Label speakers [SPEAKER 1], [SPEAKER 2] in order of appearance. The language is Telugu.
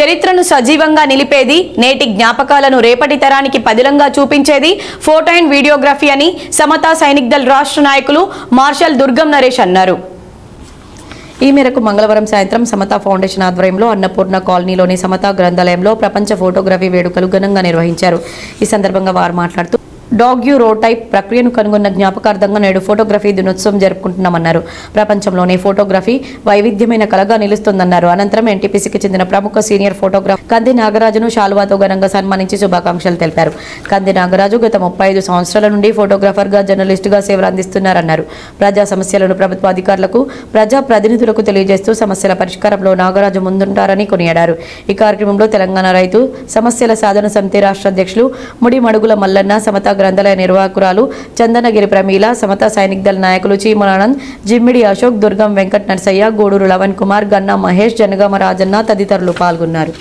[SPEAKER 1] చరిత్రను సజీవంగా నిలిపేది నేటి జ్ఞాపకాలను రేపటి తరానికి పదిలంగా చూపించేది ఫోటో అండ్ వీడియోగ్రఫీ అని సమతా సైనిక్ దళ్ రాష్ట్ర నాయకులు మార్షల్ దుర్గం నరేష్ అన్నారు. ఈ మేరకు మంగళవారం సాయంత్రం సమతా ఫౌండేషన్ ఆధ్వర్యంలో అన్నపూర్ణ కాలనీలోని సమతా గ్రంథాలయంలో ప్రపంచ ఫోటోగ్రఫీ వేడుకలు ఘనంగా నిర్వహించారు. ఈ సందర్భంగా వారు మాట్లాడుతూ డాగ్యూ రోటైప్ ప్రక్రియను కనుగొన్న జ్ఞాపకార్థంగా నేడు ఫోటోగ్రఫీ దినోత్సవం జరుపుకుంటున్నామన్నారు. ప్రపంచంలోనే ఫోటోగ్రఫీ వైవిధ్యమైన కళగా నిలుస్తుందన్నారు. అనంతరం ఎన్టీపీసీకి చెందిన ప్రముఖ సీనియర్ ఫోటోగ్రాఫర్ కంది నాగరాజును శాలువాతో ఘనంగా సన్మానించి శుభాకాంక్షలు తెలిపారు. కంది నాగరాజు గత ముప్పై ఐదు సంవత్సరాల నుండి ఫోటోగ్రాఫర్గా జర్నలిస్టుగా సేవలు అందిస్తున్నారన్నారు. ప్రజా సమస్యలను ప్రభుత్వ అధికారులకు ప్రజా ప్రతినిధులకు తెలియజేస్తూ సమస్యల పరిష్కారంలో నాగరాజు ముందుంటారని కొనియాడారు. ఈ కార్యక్రమంలో తెలంగాణ రైతు సమస్యల సాధన సమితి రాష్ట్ర అధ్యక్షులు ముడి మడుగుల మల్లన్న సమతా గ్రంథాలయ నిర్వాహకురాలు చందనగిరి ప్రమీల సమతా సైనిక్ దళ నాయకులు చీమలానంద్ జిమ్మిడి అశోక్ దుర్గం వెంకట్ నర్సయ్య గూడూరు లవన్ కుమార్ గన్నా మహేష్ జనగామ రాజన్న తదితరులు పాల్గొన్నారు.